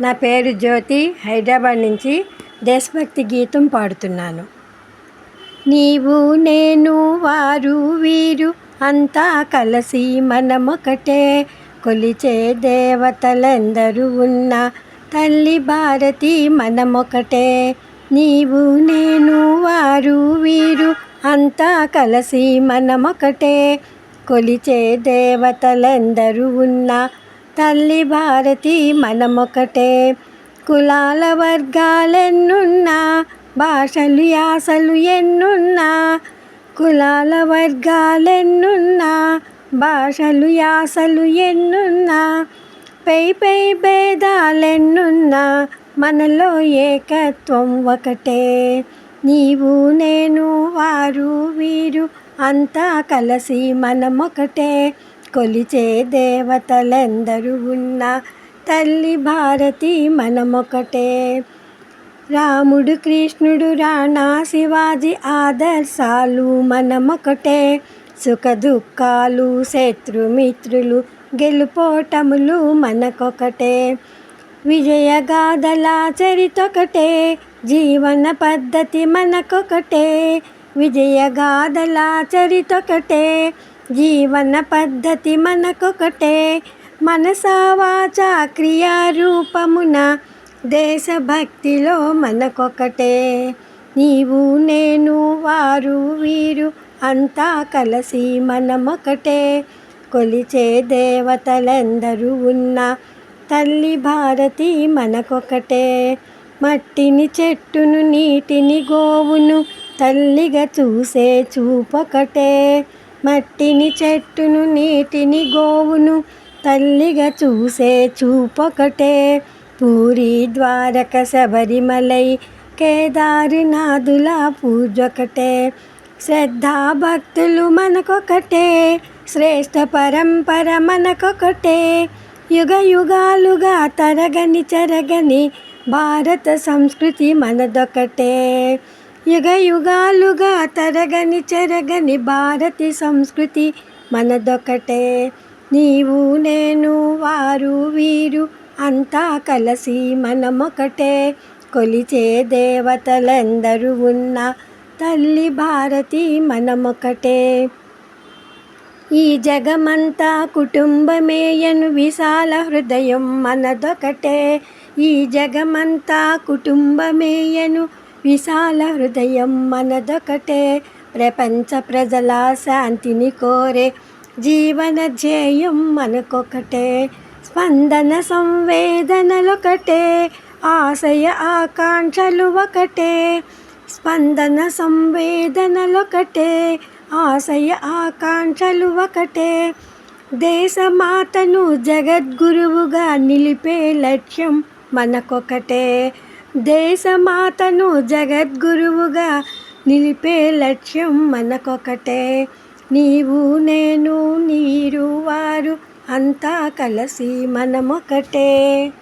నా పేరు జ్యోతి హైదరాబాద్ నుంచి దేశభక్తి గీతం పాడుతున్నాను. నీవు నేను వారు వీరు అంతా కలిసి మనమొకటే. కొలిచే దేవతలందరూ ఉన్న తల్లి భారతి మనమొకటే. నీవు నేను వారు వీరు అంతా కలిసి మనమొకటే. కొలిచే దేవతలందరూ ఉన్న తల్లి భారతి మనమొకటే. కులాల వర్గాలెన్నున్నా భాషలు యాసలు ఎన్నున్నా కులాల వర్గాలెన్నున్నా భాషలు యాసలు ఎన్నున్నా పై పై భేదాలెన్నున్నా మనలో ఏకత్వం ఒకటే. నీవు నేను వారు వీరు అంతా కలిసి మనమొకటే. కొలిచే దేవతలెందరూ ఉన్న తల్లి భారతి మనమొకటే. రాముడు కృష్ణుడు రాణా శివాజీ ఆదర్శాలు మనమొకటే. సుఖ దుఃఖాలు శత్రుమిత్రులు గెలుపోటములు మనకొకటే. విజయగాథల చరితొకటే జీవన పద్ధతి మనకొకటే. విజయగాథల చరితొకటే జీవన పద్ధతి మనకొకటే. మనసావాచ క్రియారూపమున దేశభక్తిలో మనకొకటే. నీవు నేను వారు వీరు అంతా కలిసి మనమొకటే. కొలిచే దేవతలందరూ ఉన్న. తల్లి భారతి మనకొకటే. మట్టిని చెట్టును నీటిని గోవును తల్లిగా చూసే చూపొకటే. మట్టిని చెట్టును నీటిని గోవును తల్లిగా చూసే చూపొకటే. పూరి ద్వారక శబరిమలై కేదారినాథుల పూజొకటే. శ్రద్ధా భక్తులు మనకొకటే శ్రేష్ఠ పరంపర మనకొకటే. యుగ యుగాలుగా తరగని చెరగని భారత సంస్కృతి మనదొకటే. యుగ యుగాలుగా తరగని చెరగని భారతి సంస్కృతి మనదొకటే. నీవు నేను వారు వీరు అంతా కలిసి మనమొకటే. కొలిచే దేవతలందరూ ఉన్న తల్లి భారతి మనమొకటే. ఈ జగమంతా కుటుంబమేయను విశాల హృదయం మనదొకటే. ఈ జగమంతా కుటుంబమేయను విశాల హృదయం మనదొకటే. ప్రపంచ ప్రజల శాంతిని కోరే. జీవన ధ్యేయం మనకొకటే. స్పందన సంవేదనలొకటే. ఆశయ ఆకాంక్షలు ఒకటే. స్పందన సంవేదనలొకటే. ఆశయ ఆకాంక్షలు ఒకటే. దేశమాతను జగద్గురువుగా నిలిపే లక్ష్యం మనకొకటే. దేశమాతను జగద్గురువుగా నిలిపే లక్ష్యం మనకొకటే. నీవు నేను నీరు వారు అంతా కలిసి మనమొకటే.